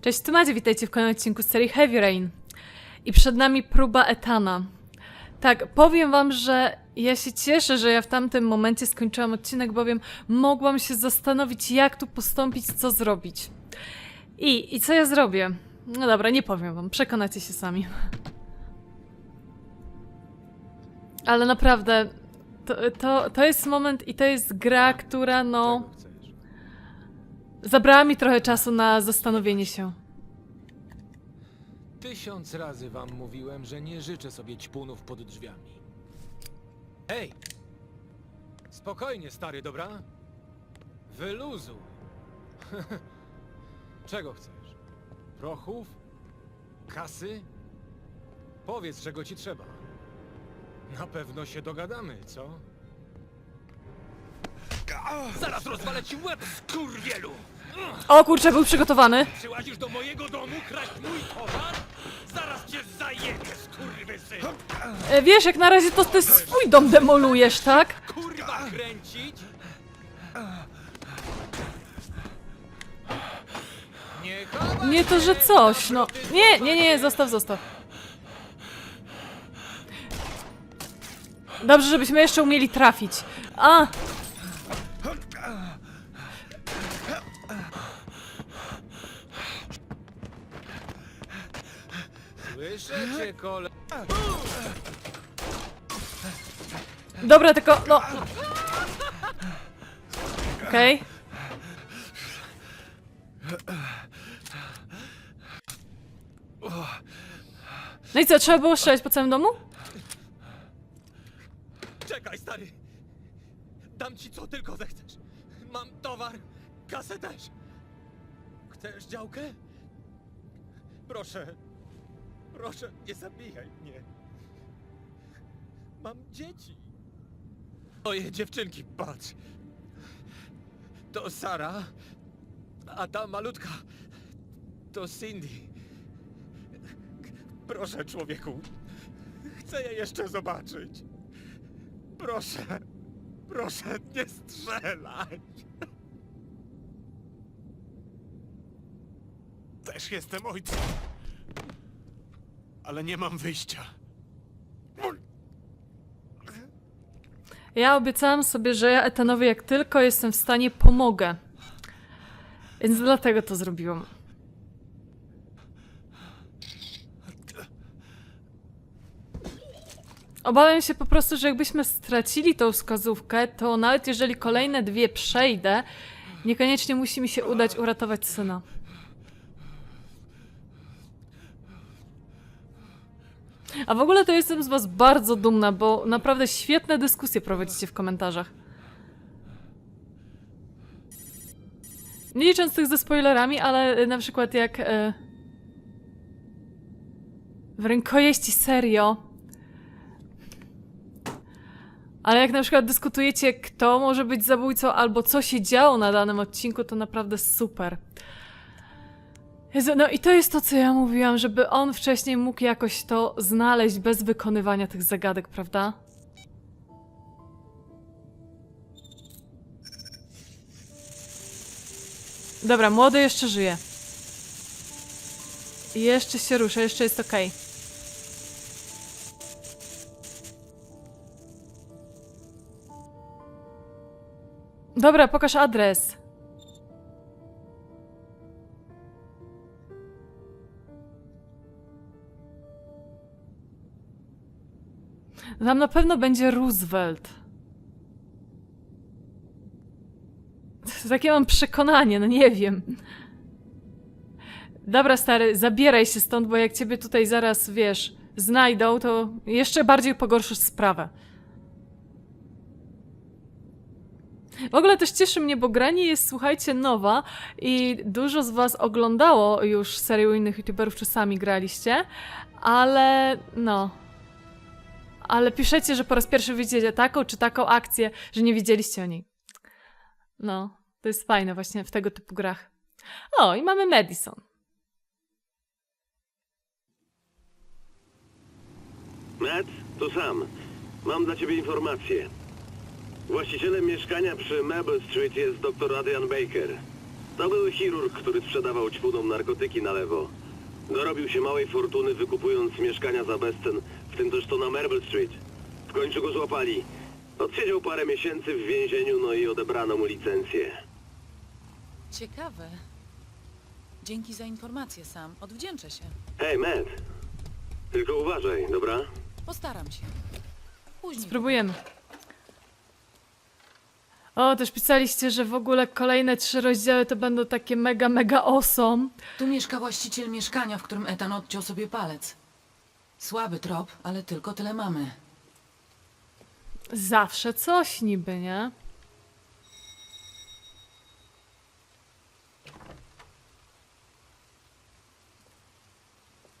Cześć, tu Macie, witajcie w kolejnym odcinku serii Heavy Rain. I przed nami próba Etana. Tak, powiem wam, że ja się cieszę, że ja w tamtym momencie skończyłam odcinek, bowiem mogłam się zastanowić, jak tu postąpić, co zrobić. I, i co ja zrobię? No dobra, nie powiem wam, przekonacie się sami. Ale naprawdę, to, to, to jest moment i to jest gra, która no... Zabrała mi trochę czasu na zastanowienie się. Tysiąc razy wam mówiłem, że nie życzę sobie ćpunów pod drzwiami. Hej! Spokojnie, stary, dobra? Wyluzuj. Czego chcesz? Prochów? Kasy? Powiedz, czego ci trzeba. Na pewno się dogadamy, co? Zaraz rozwalę ci łeb, skurwielu! O kurczę, był przygotowany. Przyłazisz do mojego domu kraść mój towar? Zaraz cię! E, Wiesz, jak na razie to ty swój dom demolujesz, tak? Kurwa kręcić? Nie chowaj Nie to, że coś, no. Nie, nie, nie, zostaw, zostaw. Dobrze, żebyśmy jeszcze umieli trafić. A! Cię, kole... Dobra, tylko, no. Okej. No i co, trzeba było strzelać po całym domu? Czekaj, stary! Dam ci co tylko zechcesz. Mam towar, kasę też. Chcesz działkę? Proszę, proszę, nie zabijaj mnie. Mam dzieci. Moje dziewczynki, patrz. To Sara, a ta malutka to Cindy. Proszę, człowieku, chcę je jeszcze zobaczyć. Proszę, proszę, nie strzelaj. Też jestem ojcem. Ale nie mam wyjścia. Ja obiecałam sobie, że ja Etanowi jak tylko jestem w stanie pomogę. Więc dlatego to zrobiłam. Obawiam się po prostu, że jakbyśmy stracili tą wskazówkę, to nawet jeżeli kolejne dwie przejdę, niekoniecznie musi mi się udać uratować syna. A w ogóle to jestem z was bardzo dumna, bo naprawdę świetne dyskusje prowadzicie w komentarzach. Nie licząc tych ze spoilerami, ale y, na przykład jak e, w rękojeści serio. Ale jak na przykład dyskutujecie, kto może być zabójcą albo co się działo na danym odcinku, to naprawdę super. Jezu, no i to jest to, co ja mówiłam, żeby on wcześniej mógł jakoś to znaleźć bez wykonywania tych zagadek, prawda? Dobra, młody jeszcze żyje. Jeszcze się rusza, jeszcze jest okej. Dobra, pokaż adres. Tam na pewno będzie Roosevelt. Takie mam przekonanie, no nie wiem. Dobra, stary, zabieraj się stąd, bo jak ciebie tutaj zaraz, wiesz, znajdą, to jeszcze bardziej pogorszysz sprawę. W ogóle też cieszy mnie, bo granie jest, słuchajcie, nowa i dużo z was oglądało już serię innych youtuberów, czy sami graliście, ale no... Ale piszecie, że po raz pierwszy widzicie taką czy taką akcję, że nie wiedzieliście o niej. No, to jest fajne właśnie w tego typu grach. O, i mamy Madison. Matt, to sam. Mam dla ciebie informację. Właścicielem mieszkania przy Maple Street jest dr Adrian Baker. To był chirurg, który sprzedawał ćpunom narkotyki na lewo. Dorobił się małej fortuny wykupując mieszkania za bezcen, też to na Marble Street. W końcu go złapali. Odsiedział parę miesięcy w więzieniu, no i odebrano mu licencję. Ciekawe. Dzięki za informację, Sam. Odwdzięczę się. Hej, Matt. Tylko uważaj, dobra? Postaram się. Później. Spróbujemy. O, też pisaliście, że w ogóle kolejne trzy rozdziały to będą takie mega, mega awesome. Tu mieszka właściciel mieszkania, w którym Etan odciął sobie palec. Słaby trop, ale tylko tyle mamy. Zawsze coś niby, nie?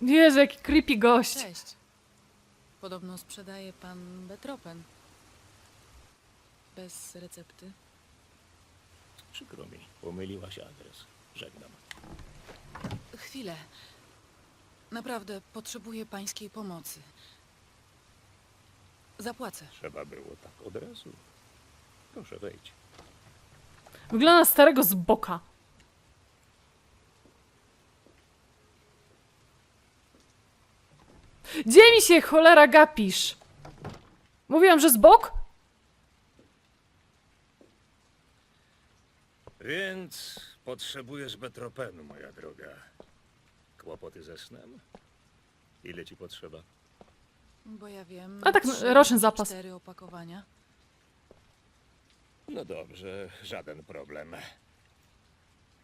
Jezu, jaki creepy gość. Cześć. Podobno sprzedaje pan Betropen. Bez recepty. Przykro mi, pomyliłaś adres. Żegnam. Chwilę. Naprawdę potrzebuję pańskiej pomocy. Zapłacę. Trzeba było tak od razu. Proszę wejdź. Wygląda na starego z boka. Gdzie mi się cholera gapisz? Mówiłam, że z bok? Więc potrzebujesz betropenu, moja droga. Kłopoty ze snem? Ile ci potrzeba? Bo ja wiem. A tak, trzy, roczny zapas. Cztery opakowania. No dobrze, żaden problem.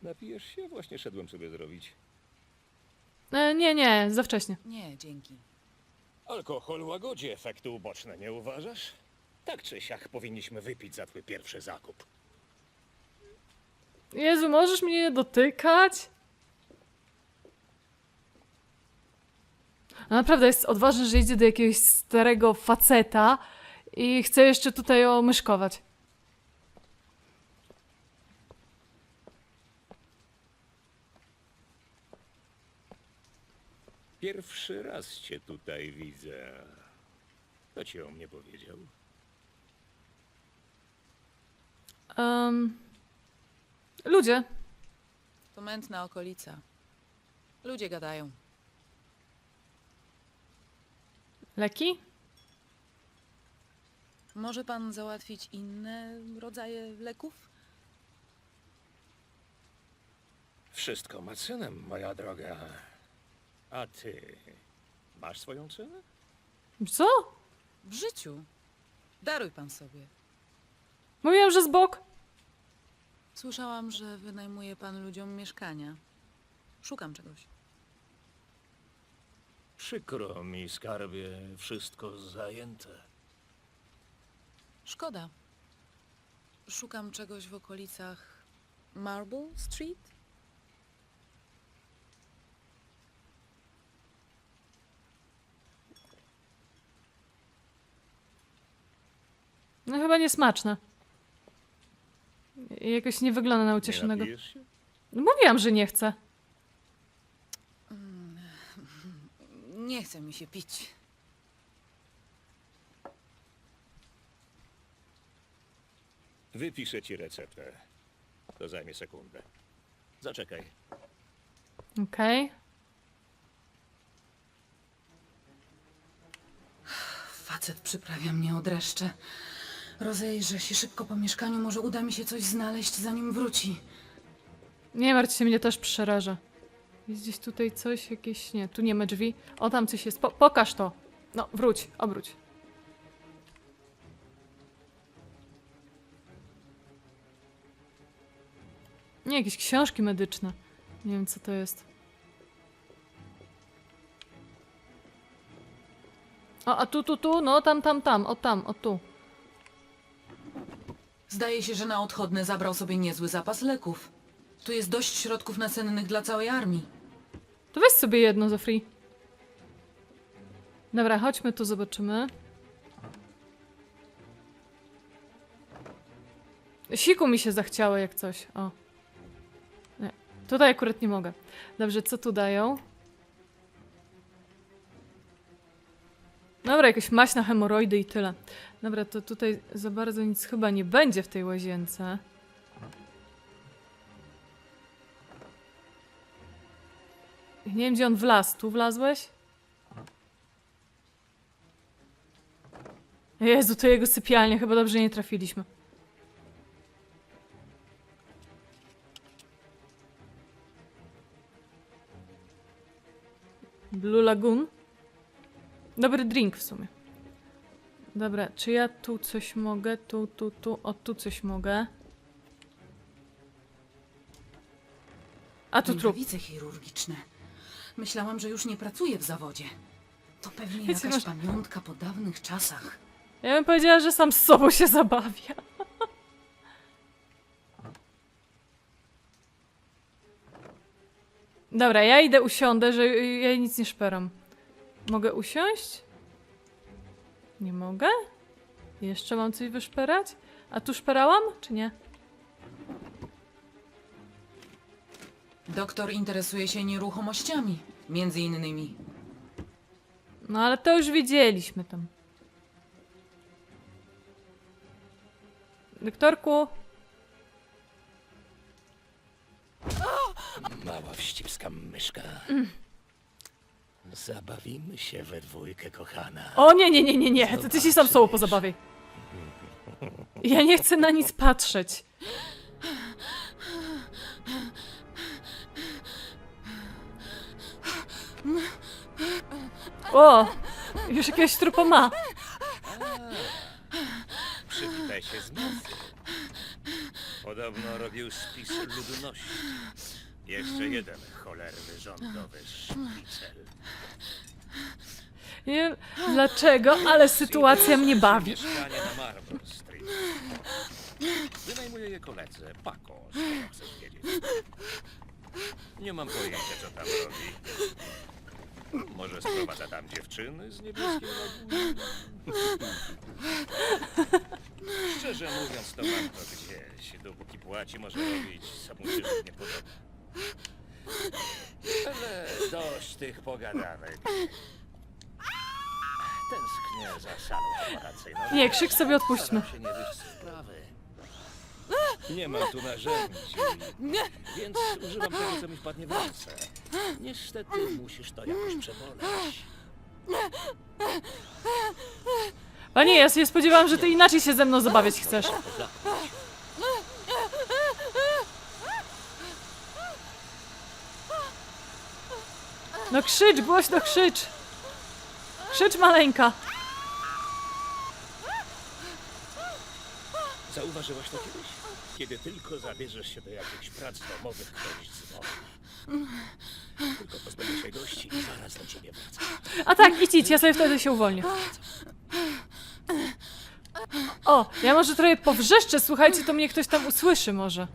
Napijesz się? Właśnie szedłem sobie zrobić. E, nie, nie, za wcześnie. Nie, dzięki. Alkohol łagodzi efekty uboczne, nie uważasz? Tak czy siak powinniśmy wypić za twój pierwszy zakup. Jezu, możesz mnie nie dotykać? A Naprawdę jest odważny, że idzie do jakiegoś starego faceta i chce jeszcze tutaj omyszkować. Pierwszy raz cię tutaj widzę. Kto ci o mnie powiedział? Um, ludzie. To mętna okolica. Ludzie gadają. Leki? Może pan załatwić inne rodzaje leków? Wszystko ma cenę, moja droga. A ty masz swoją cenę? Co? W życiu. Daruj pan sobie. Mówiłam, że z bok. Słyszałam, że wynajmuje pan ludziom mieszkania. Szukam czegoś. Przykro mi, skarbie, wszystko zajęte. Szkoda. Szukam czegoś w okolicach Marble Street? No chyba niesmaczne. I Jakoś nie wygląda na Nie ucieszonego. napijesz się? No Mówiłam, że nie chcę. Nie chce mi się pić. Wypiszę ci receptę. To zajmie sekundę. Zaczekaj. Okej. Facet przyprawia mnie o dreszcze. Rozejrzę się szybko po mieszkaniu, może uda mi się coś znaleźć, zanim wróci. Nie martw się, mnie też przeraża. Jest gdzieś tutaj coś, jakieś... Nie, tu nie ma drzwi. O, tam coś jest. Po pokaż to. No, wróć, obróć. Nie, jakieś książki medyczne. Nie wiem, co to jest. O, a tu, tu, tu, no, tam, tam, tam, o tam, o tu. Zdaje się, że na odchodne zabrał sobie niezły zapas leków. Tu jest dość środków nasennych dla całej armii. To weź sobie jedno za free. Dobra, chodźmy tu, zobaczymy. Siku mi się zachciało jak coś. O. Nie. Tutaj akurat nie mogę. Dobrze, co tu dają? Dobra, jakaś maść na hemoroidy i tyle. Dobra, to tutaj za bardzo nic chyba nie będzie w tej łazience. Nie wiem, gdzie on wlazł. Tu wlazłeś? Jezu, to jego sypialnia. Chyba dobrze nie trafiliśmy. Blue Lagoon. Dobry drink w sumie. Dobra, czy ja tu coś mogę? Tu, tu, tu. O, tu coś mogę. A tu trup. Chirurgiczne. Myślałam, że już nie pracuję w zawodzie. To pewnie Wiecie, jakaś pamiątka po dawnych czasach. Ja bym powiedziała, że sam z sobą się zabawia. Dobra, ja idę usiądę, że ja nic nie szperam. Mogę usiąść? Nie mogę? Jeszcze mam coś wyszperać? A tu szperałam, czy nie? Doktor interesuje się nieruchomościami, między innymi. No ale to już wiedzieliśmy tam. Doktorku, Mała wścibska myszka. Zabawimy się we dwójkę, kochana. O nie, nie, nie, nie, nie, to ty się sam sobą pozabawiaj. Ja nie chcę na nic patrzeć. O, już jakiegoś trupa ma. Przywitaj się z nosem. Podobno robił spis ludności. Jeszcze jeden cholerny rządowy szpicel. Nie wiem dlaczego, ale sytuacja mnie bawi. Mieszkanie na Marble Street. Wynajmuję je koledze, Paco, skoro chcesz wiedzieć. Nie mam pojęcia, co tam robi. Może sprowadza tam dziewczyny z niebieskim lagunem? Szczerze mówiąc, to mam to gdzieś. Dopóki płaci, może robić, co mu się nie podoba. Ale dość tych pogadanek. Tęsknię za salą operacyjną. Nie, krzyk sobie odpuśćmy. Staram się nie wyjść z sprawy. Nie mam tu narzędzi, więc używam tego, co mi wpadnie w ręce. Niestety musisz to jakoś przeboleć. Panie, ja się spodziewałam, że ty inaczej się ze mną zabawiać chcesz. No krzycz, głośno krzycz. Krzycz maleńka. Zauważyłaś to kiedyś? Kiedy tylko zabierzesz się do jakichś prac domowych, ktoś dzwoni. Tylko pozbędę się gości i zaraz do ciebie wracam. A tak, idź, idź, ja sobie wtedy się uwolnię. O, ja może trochę powrzeszczę, słuchajcie, to mnie ktoś tam usłyszy może.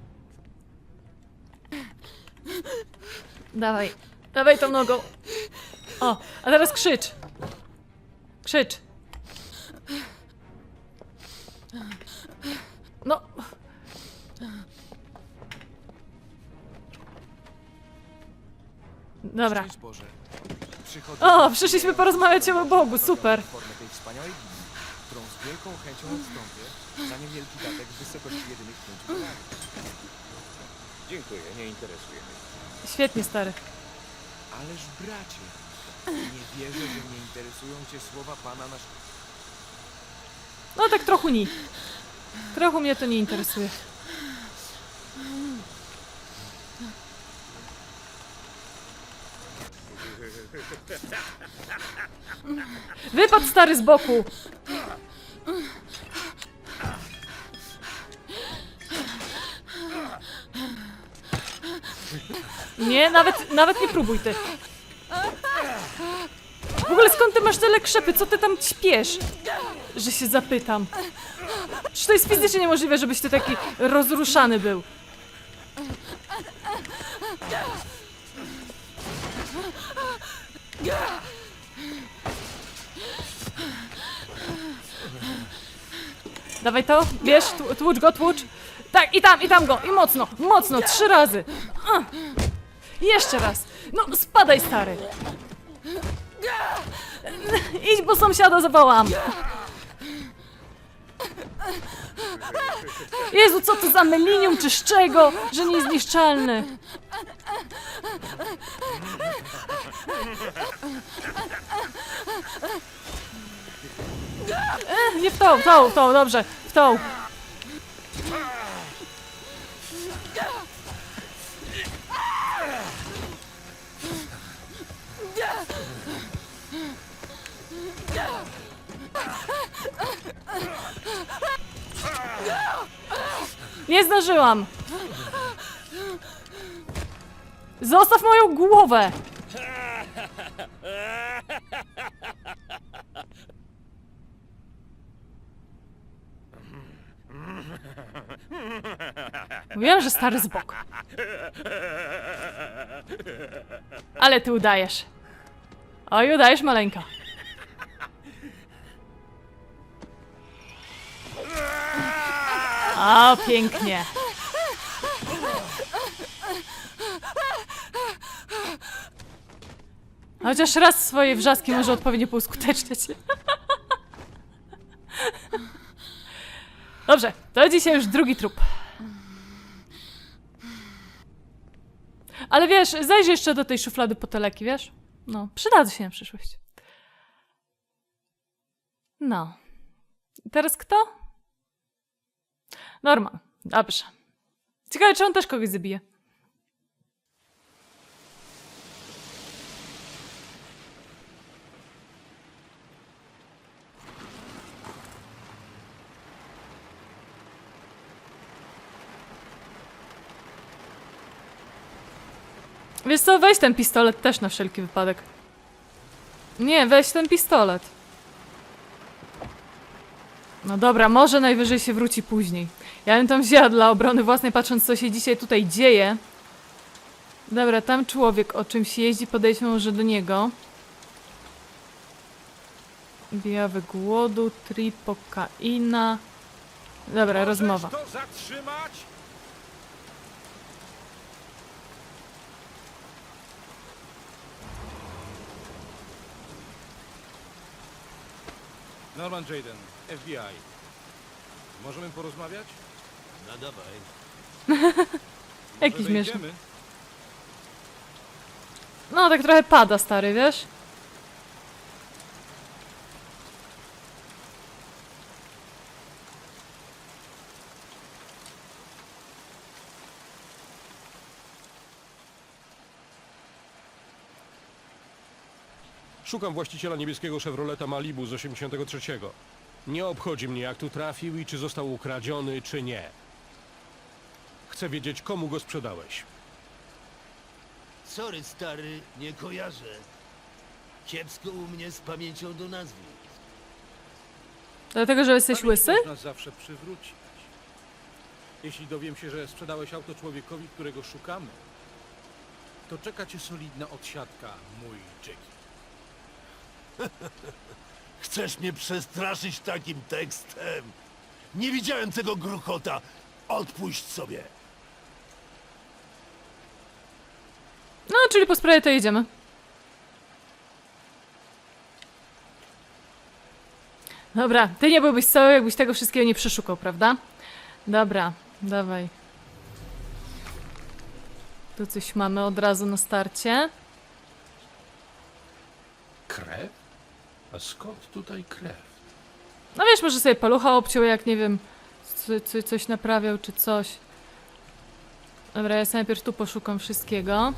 Dawaj, dawaj tą nogą. O, a teraz krzycz. Krzycz. No. Dobra. Szczęść Boże. Przychodzę O, przyszliśmy porozmawiać o Bogu, super. formę tej wspaniałej linii, którą z wielką chęcią odstąpię za niewielki datek w wysokości jedynych 5 dolarów. Dziękuję, nie interesuje mnie. Świetnie, stary. Ależ bracie, nie wierzę, że nie interesują cię słowa pana nasz... No tak trochę nie. Trochę mnie to nie interesuje. Wypadł stary z boku. Nie, nawet, nawet nie próbuj ty. W ogóle skąd ty masz tyle krzepy? Co ty tam ćpiesz? Że się zapytam. Czy to jest fizycznie niemożliwe, żebyś ty taki rozruszany był? Dawaj to, bierz, tł- tłucz go, tłucz. Tak, i tam, i tam go, i mocno, mocno, trzy razy. Jeszcze raz. No, spadaj, stary. Idź, bo sąsiada zawołam. Jezu, co to za melinium, czy z czego, że niezniszczalny? Nie w tą, w tą, w tą, dobrze, w tą. Nie zdążyłam! Zostaw moją głowę! Mówiłam, że stary z boku. Ale ty udajesz. Oj, udajesz maleńka. A, pięknie. Chociaż raz swoje wrzaski może odpowiednio pouskuteczniać. Dobrze, to dzisiaj już drugi trup. Ale wiesz, zajrzyj jeszcze do tej szuflady po teleki, wiesz? No, przydadzą się na przyszłość. No. Teraz kto? Norman. Dobrze. Ciekawe, czy on też kogoś zabije. Wiesz co, weź ten pistolet też na wszelki wypadek. Nie, weź ten pistolet. No dobra, może najwyżej się wróci później. Ja bym tam wzięła dla obrony własnej, patrząc co się dzisiaj tutaj dzieje. Dobra, tam człowiek o czymś jeździ, podejdźmy może do niego. Objawy głodu, tripokaina. Dobra, rozmowa. to zatrzymać? Norman Jaden, FBI. Możemy porozmawiać? No dawaj. Jaki Może śmieszny. wejdziemy? No, tak trochę pada, stary, wiesz? Szukam właściciela niebieskiego Chevroleta Malibu z 83. Nie obchodzi mnie, jak tu trafił i czy został ukradziony, czy nie. Chcę wiedzieć, komu go sprzedałeś. Sorry, stary, nie kojarzę. Kiepsko u mnie z pamięcią do nazwisk. Dlatego, że jesteś Pamięć łysy? Można zawsze przywrócić. Jeśli dowiem się, że sprzedałeś auto człowiekowi, którego szukamy, to czeka cię solidna odsiadka, mój Jackie. Chcesz mnie przestraszyć takim tekstem? Nie widziałem tego gruchota. Odpuść sobie. No, czyli po sprawie to jedziemy. Dobra, ty nie byłbyś cały, jakbyś tego wszystkiego nie przeszukał, prawda? Dobra, dawaj. Tu coś mamy od razu na starcie. Krew? A skąd tutaj krew? No wiesz, może sobie palucha obciął, jak nie wiem, co, co, coś naprawiał czy coś. Dobra, ja sobie najpierw tu poszukam wszystkiego.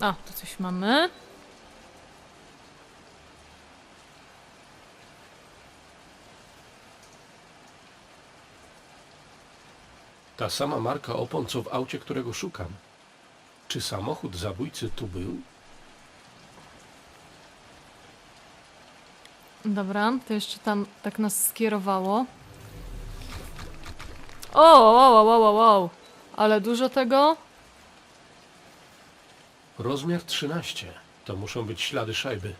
A, tu coś mamy. Ta sama marka opon, co w aucie, którego szukam. Czy samochód zabójcy tu był? Dobra, to jeszcze tam tak nas skierowało. O, wow, wow, wow, wow. Ale dużo tego? Rozmiar 13. To muszą być ślady szajby.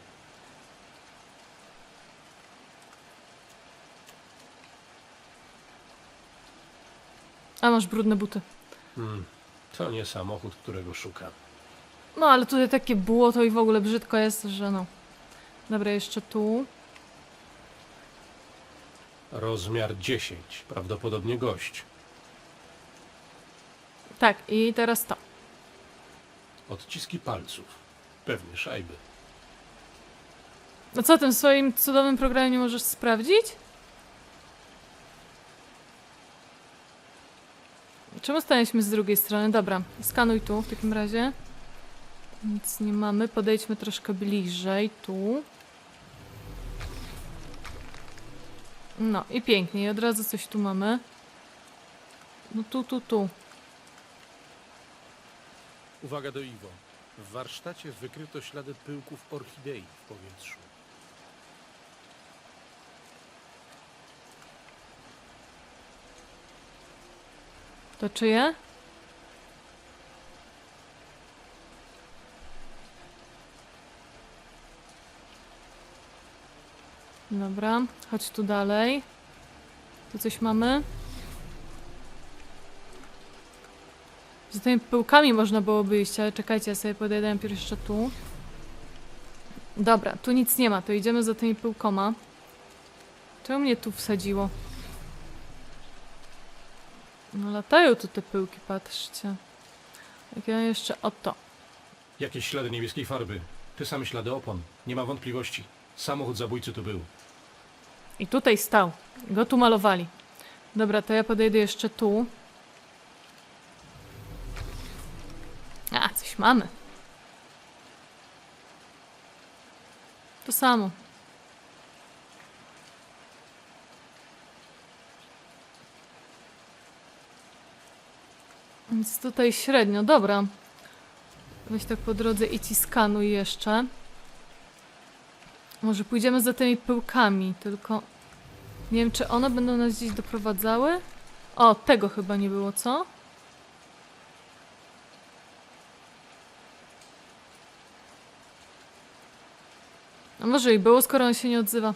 A masz brudne buty. To nie samochód, którego szukam. No, ale tutaj takie błoto i w ogóle brzydko jest, że no. Dobra, jeszcze tu. Rozmiar 10. Prawdopodobnie gość. Tak, i teraz to. Odciski palców. Pewnie szajby. No co, tym swoim cudownym programie nie możesz sprawdzić? Czemu staliśmy z drugiej strony? Dobra, skanuj tu w takim razie. Nic nie mamy. Podejdźmy troszkę bliżej. Tu. No i pięknie. I od razu coś tu mamy. No tu, tu, tu. Uwaga do Iwo. W warsztacie wykryto ślady pyłków orchidei w powietrzu. To czyje? Dobra, chodź tu dalej. Tu coś mamy. Z tymi pyłkami można byłoby iść, ale czekajcie, ja sobie podejdę najpierw jeszcze tu. Dobra, tu nic nie ma, to idziemy za tymi pyłkoma. Czemu mnie tu wsadziło? No latają tu te pyłki, patrzcie. Jak ja jeszcze oto. Jakieś ślady niebieskiej farby. Te same ślady opon. Nie ma wątpliwości. Samochód zabójcy tu był. I tutaj stał. Go tu malowali. Dobra, to ja podejdę jeszcze tu. A, coś mamy. To samo. Więc tutaj średnio. Dobra. Weź tak po drodze i skanuj jeszcze. Może pójdziemy za tymi pyłkami, tylko nie wiem, czy one będą nas gdzieś doprowadzały? O, tego chyba nie było, co? A może i było, skoro on się nie odzywa.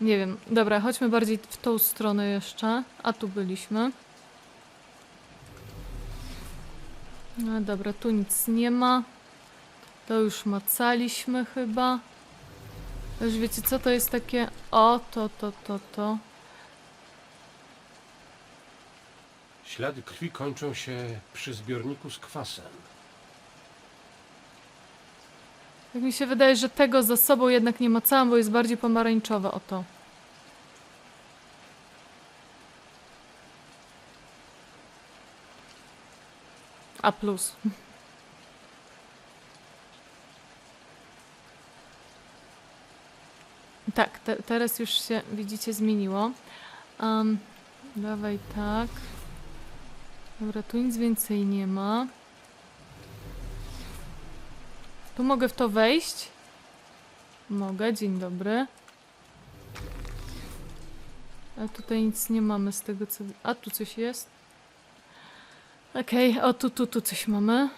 Nie wiem. Dobra, chodźmy bardziej w tą stronę jeszcze. A tu byliśmy. No dobra, tu nic nie ma. To już macaliśmy chyba. Już wiecie co to jest takie? O, to, to, to, to. Ślady krwi kończą się przy zbiorniku z kwasem. Tak mi się wydaje, że tego za sobą jednak nie macałam, bo jest bardziej pomarańczowe. O to. A plus. Tak, te, teraz już się, widzicie, zmieniło. Um, dawaj tak. Dobra, tu nic więcej nie ma. Tu mogę w to wejść? Mogę, dzień dobry. A tutaj nic nie mamy z tego co... A tu coś jest? Okej, o tu, tu, tu coś mamy.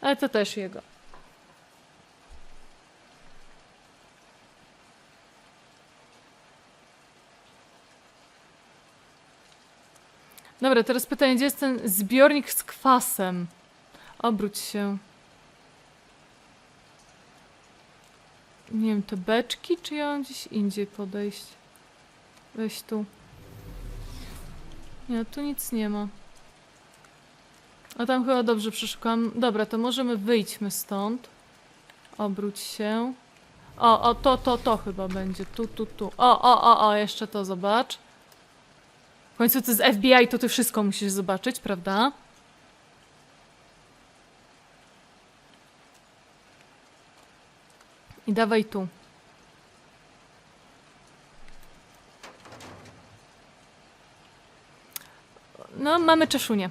Ale to też jego. Dobra, teraz pytanie, gdzie jest ten zbiornik z kwasem? Obróć się. Nie wiem, te beczki, czy ja mam gdzieś indziej podejść? Weź tu. Nie, tu nic nie ma. A tam chyba dobrze przeszukałam. Dobra, to możemy wyjdźmy stąd. Obróć się. O, o, to, to, to chyba będzie. Tu, tu, tu. O, o, o, o, jeszcze to zobacz. W końcu to z FBI, to ty wszystko musisz zobaczyć, prawda? I dawaj tu. No, mamy czeszunię.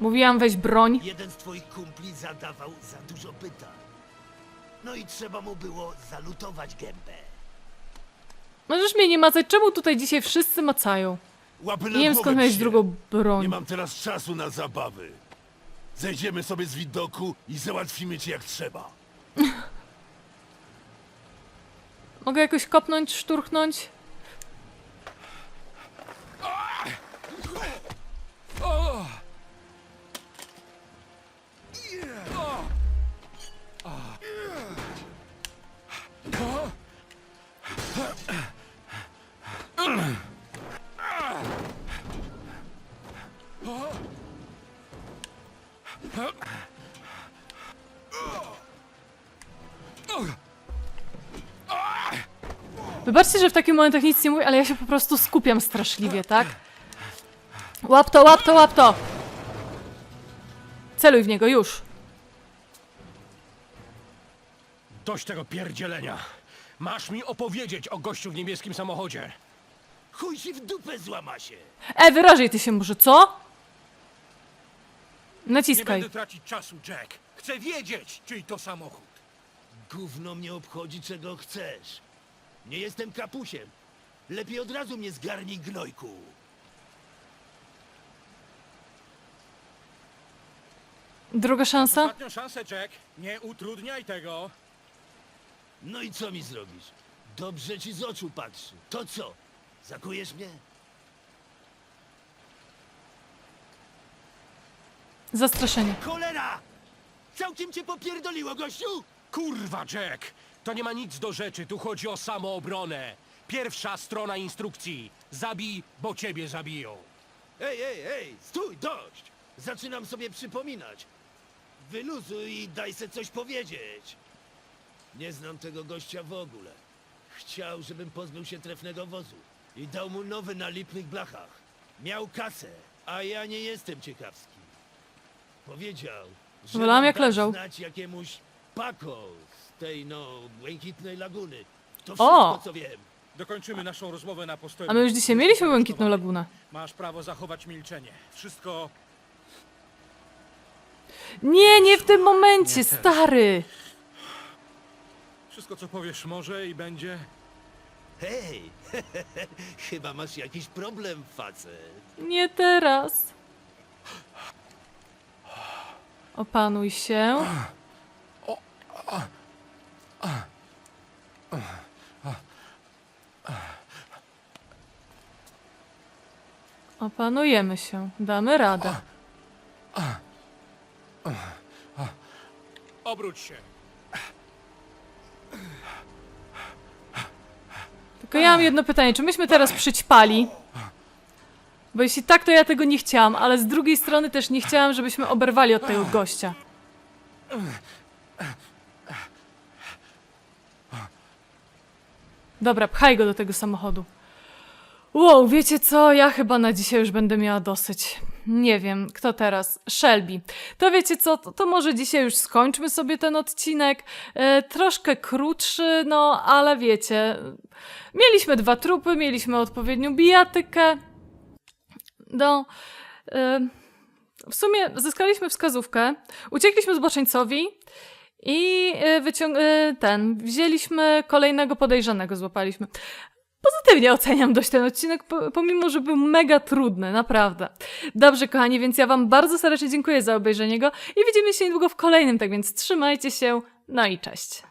Mówiłam, weź broń. Jeden z twoich kumpli zadawał za dużo pytań. No i trzeba mu było zalutować gębę. Możesz mnie nie macać. Czemu tutaj dzisiaj wszyscy macają? Łapy Nie wiem skąd miałeś drugą broń. Nie mam teraz czasu na zabawy. Zejdziemy sobie z widoku i załatwimy cię jak trzeba. Mogę jakoś kopnąć, szturchnąć? Wybaczcie, że w takich momentach nic nie mówię, ale ja się po prostu skupiam straszliwie, tak? Łap to, łap to, łap to! Celuj w niego, już! Dość tego pierdzielenia. Masz mi opowiedzieć o gościu w niebieskim samochodzie. Chuj ci w dupę złama się. E, wyrażaj ty się może, co? Nie Naciskaj. będę tracić czasu, Jack. Chcę wiedzieć, czyj to samochód. Gówno mnie obchodzi, czego chcesz. Nie jestem kapusiem. Lepiej od razu mnie zgarnij, gnojku. Druga szansa? Ostatnią szansę, Jack. Nie utrudniaj tego. No i co mi zrobisz? Dobrze ci z oczu patrzy. To co? Zakujesz mnie? Zastraszenie. Cholera! Całkiem cię popierdoliło, gościu? Kurwa, Jack! To nie ma nic do rzeczy, tu chodzi o samoobronę. Pierwsza strona instrukcji. Zabij, bo ciebie zabiją. Ej, ej, ej, stój, dość! Zaczynam sobie przypominać. Wyluzuj i daj se coś powiedzieć. Nie znam tego gościa w ogóle. Chciał, żebym pozbył się trefnego wozu i dał mu nowy na lipnych blachach. Miał kasę, a ja nie jestem ciekawski. Powiedział, że Wolałam, mam jak dać leżał. znać jakiemuś Paco z tej, no, błękitnej laguny. To O! wszystko, co wiem. Dokończymy naszą rozmowę na postoju. A my już dzisiaj mieliśmy Błękitną Lagunę. Masz prawo zachować milczenie. Wszystko Nie, nie w tym momencie, stary! Wszystko, co powiesz, może i będzie. Hej, chyba masz jakiś problem, facet. Nie teraz. Opanuj się. Opanujemy się. Damy radę. Obróć się. Tylko ja mam jedno pytanie. Czy myśmy teraz przyćpali? Bo jeśli tak, to ja tego nie chciałam, ale z drugiej strony też nie chciałam, żebyśmy oberwali od tego gościa. Dobra, pchaj go do tego samochodu. Wow, wiecie co? Ja chyba na dzisiaj już będę miała dosyć. Nie wiem, kto teraz? Shelby. To wiecie co? To, to może dzisiaj już skończmy sobie ten odcinek. E, troszkę krótszy, no ale wiecie. Mieliśmy dwa trupy, mieliśmy odpowiednią bijatykę. No. W sumie zyskaliśmy wskazówkę, uciekliśmy zboczeńcowi i e, wyciąg- e, ten, wzięliśmy kolejnego podejrzanego, złapaliśmy. Pozytywnie oceniam dość ten odcinek, po- pomimo, że był mega trudny, naprawdę. Dobrze, kochani, więc ja Wam bardzo serdecznie dziękuję za obejrzenie go i widzimy się niedługo w kolejnym, tak więc trzymajcie się, no i cześć.